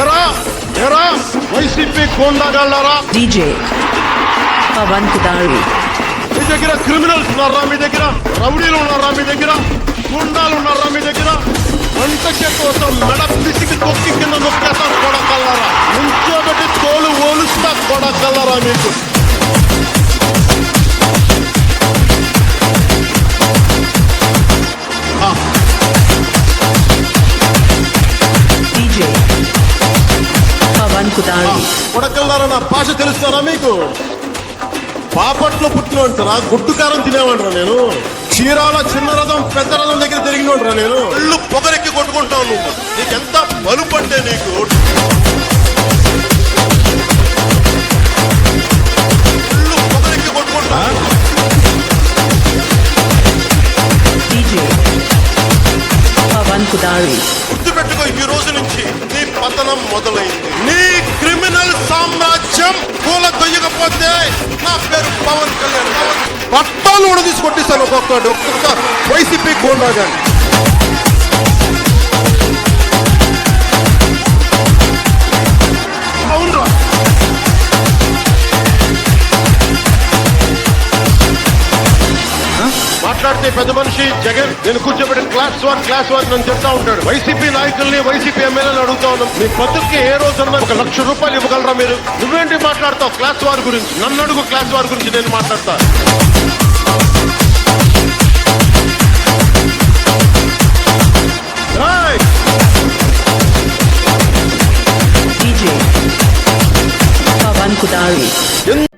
ఎరా ఎరా వైసీపీ కొండగళ్ళరా DJ Pavan Kudari. మీ దగ్గర క్రిమినల్స్ ఉన్నారా మీ దగ్గర? రౌడీలు ఉన్నారా మీ దగ్గర? గుండాలు ఉన్నారా మీ దగ్గర? వంటకే కోసం మెడ పిసికి తొక్కి కింద నొక్కేస్తా కొడకల్లరా. నుంచోబెట్టి తోలు ఓలుస్తా కొడకల్లరా మీకు. Kudari. కొడకల్లారా నా భాష తెలుస్తారా మీకు? పాపట్లో పుట్టినవంటారా గుడ్డు కారం తినేవంటరా నేను. చీరాల చిన్న రథం పెద్ద రథం దగ్గర తిరిగినవంటరా నేను. ఇల్లు పొగరెక్కి కొట్టుకుంటావు నువ్వు. నీకెంత బలుపంటే నీకు? ఇల్లు పొగరెక్కి నుంచి నీ పతనం మొదలైంది. నీ క్రిమినల్ సామ్రాజ్యం పూల దొయ్యకపోతే నా పేరు పవన్ కళ్యాణ్. పట్టాలు కూడా తీసుకొట్టిస్తాను ఒక్కొక్కటి ఒక్కొక్క వైసీపీ గోండా గాని మాట్లాడితే పెద్ద మనిషి జగన్ నేను కూర్చోబెట్టిన క్లాస్ వన్ క్లాస్ వన్ అని చెప్తా ఉంటాడు. వైసీపీ నాయకుల్ని వైసీపీ ఎమ్మెల్యేలు అడుగుతా ఉన్నాం. మీ బతుక్కి ఏ రోజున ఒక లక్ష రూపాయలు ఇవ్వగలరా మీరు? నువ్వేంటి మాట్లాడతావు క్లాస్ వార్ గురించి? నన్ను అడుగు క్లాస్ వార్ గురించి నేను మాట్లాడతా. Kudari.